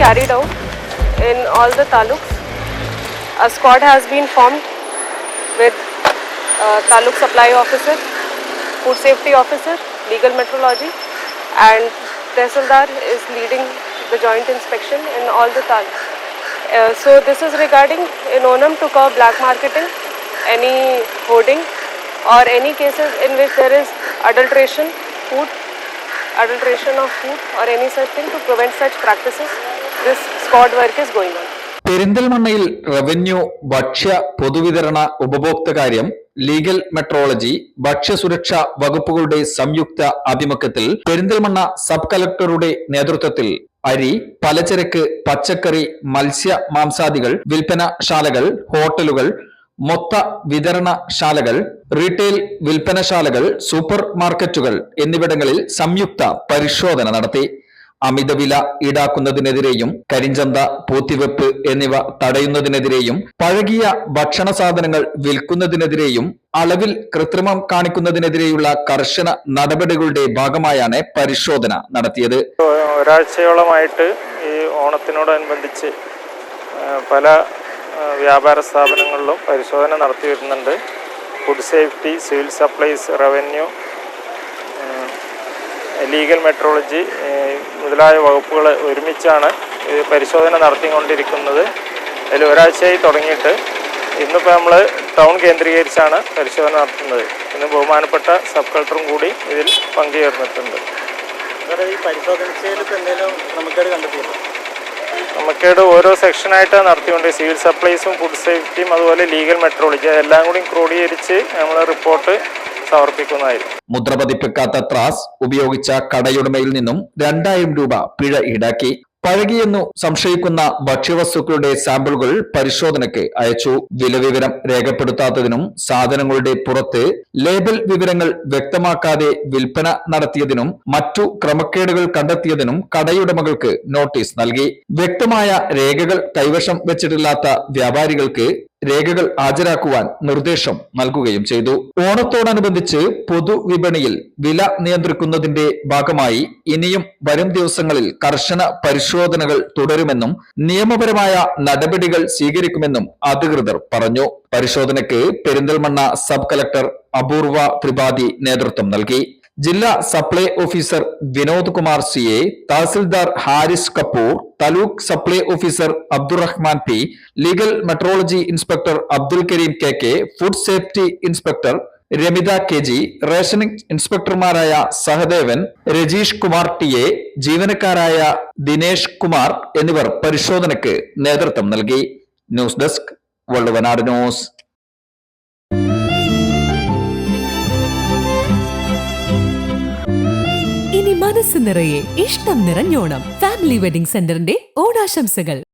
carried out in all the taluks. A squad has been formed with uh, taluk supply officer, food safety officer, legal metrology, and Tehsildar is leading the joint inspection in all the taluks. Uh, so this is regarding in Onam to curb black marketing, any hoarding, or any cases in which there is adulteration, food, adulteration of food, or any such thing to prevent such practices. This squad work is going on. പെരിന്തൽമണ്ണയിൽ revenue ഭക്ഷ്യ പൊതുവിതരണ ഉപഭോക്തകാര്യം legal metrology ഭക്ഷ്യസുരക്ഷാ വകുപ്പുകളുടെ സംയുക്ത ആഭിമുഖ്യത്തിൽ Perinthalmanna sub കലക്ടറുടെ നേതൃത്വത്തിൽ അരി പലചരക്ക് പച്ചക്കറി മത്സ്യ മാംസാദികൾ വിൽപ്പനശാലകൾ ഹോട്ടലുകൾ മൊത്ത വിതരണശാലകൾ റീറ്റെയിൽ വിൽപ്പനശാലകൾ സൂപ്പർ മാർക്കറ്റുകൾ എന്നിവിടങ്ങളിൽ സംയുക്ത പരിശോധന നടത്തി. അമിതവില ഈടാക്കുന്നതിനെതിരെയും കരിഞ്ചന്ത പൂത്തിവെപ്പ് എന്നിവ തടയുന്നതിനെതിരെയും പഴകിയ ഭക്ഷണ സാധനങ്ങൾ വിൽക്കുന്നതിനെതിരെയും അളവിൽ കൃത്രിമം കാണിക്കുന്നതിനെതിരെയുള്ള കർശന നടപടികളുടെ ഭാഗമായാണ് പരിശോധന നടത്തിയത്. ഒരാഴ്ചയോളമായിട്ട് ഈ ഓണത്തിനോടനുബന്ധിച്ച് പല വ്യാപാര സ്ഥാപനങ്ങളിലും പരിശോധന നടത്തി വരുന്നുണ്ട്. Food safety civil supplies revenue legal metrology മുതലായ വകുപ്പുകൾ ഒരുമിച്ചാണ് പരിശോധന നടത്തിക്കൊണ്ടിരിക്കുന്നത്. അതിൽ ഒരാഴ്ചയായി തുടങ്ങിയിട്ട് ഇന്നിപ്പോൾ നമ്മൾ ടൗൺ കേന്ദ്രീകരിച്ചാണ് പരിശോധന നടത്തുന്നത്. ഇന്ന് ബഹുമാനപ്പെട്ട സബ് കളക്ടറും കൂടി ഇതിൽ പങ്കുചേർന്നിട്ടുണ്ട്. ഈ പരിശോധനയിൽ എന്തെങ്കിലും നമുക്കത് കണ്ടെത്തിയല്ലോ നമുക്കേട് ഓരോ സെക്ഷനായിട്ട് നടത്തിക്കൊണ്ട് സിവിൽ സപ്ലൈസും ഫുഡ് സേഫ്റ്റിയും അതുപോലെ ലീഗൽ മെട്രോളജി എല്ലാം കൂടി ക്രോഡീകരിച്ച് നമ്മൾ റിപ്പോർട്ട് സമർപ്പിക്കുന്നതായിരിക്കും. മുദ്ര പതിപ്പിക്കാത്ത ത്രാസ് ഉപയോഗിച്ച കടയുടമയിൽ നിന്നും രണ്ടായിരം രൂപ പിഴ ഈടാക്കി. പഴകിയെന്നു സംശയിക്കുന്ന ഭക്ഷ്യവസ്തുക്കളുടെ സാമ്പിളുകൾ പരിശോധനയ്ക്ക് അയച്ചു. വിലവിവരം രേഖപ്പെടുത്താത്തതിനും സാധനങ്ങളുടെ പുറത്ത് ലേബൽ വിവരങ്ങൾ വ്യക്തമാക്കാതെ വിൽപ്പന നടത്തിയതിനും മറ്റു ക്രമക്കേടുകൾ കണ്ടെത്തിയതിനും കടയുടമകൾക്ക് നോട്ടീസ് നൽകി. വ്യക്തമായ രേഖകൾ കൈവശം വെച്ചിട്ടില്ലാത്ത വ്യാപാരികൾക്ക് രേഖകൾ ഹാജരാക്കുവാൻ നിർദ്ദേശം നൽകുകയും ചെയ്തു. ഓണത്തോടനുബന്ധിച്ച് പൊതുവിപണിയിൽ വില നിയന്ത്രിക്കുന്നതിന്റെ ഭാഗമായി ഇനിയും വരും ദിവസങ്ങളിൽ കർശന പരിശോധനകൾ തുടരുമെന്നും നിയമപരമായ നടപടികൾ സ്വീകരിക്കുമെന്നും അധികൃതർ പറഞ്ഞു. പരിശോധനയ്ക്ക് പെരിന്തൽമണ്ണ സബ് കളക്ടർ അപൂർവ ത്രിപാഠി നേതൃത്വം നൽകി. ജില്ലാ supply officer Vinod Kumar C A tahsildar Haris Kapoor taluk supply officer Abdurahman P legal metrology inspector Abdul Kareem K K food safety inspector Ramitha K G rationing ഇൻസ്പെക്ടർമാരായ Sahadevan Rajeesh Kumar T A ജീവനക്കാരായ ദിനേഷ് കുമാർ എന്നിവർ പരിശോധനയ്ക്ക് നേതൃത്വം നൽകി. News desk Valluvanad news. ഇനി മനസ്സ് നിറയെ ഇഷ്ടം നിറഞ്ഞോണം. Family wedding സെന്ററിന്റെ ഓണാശംസകൾ.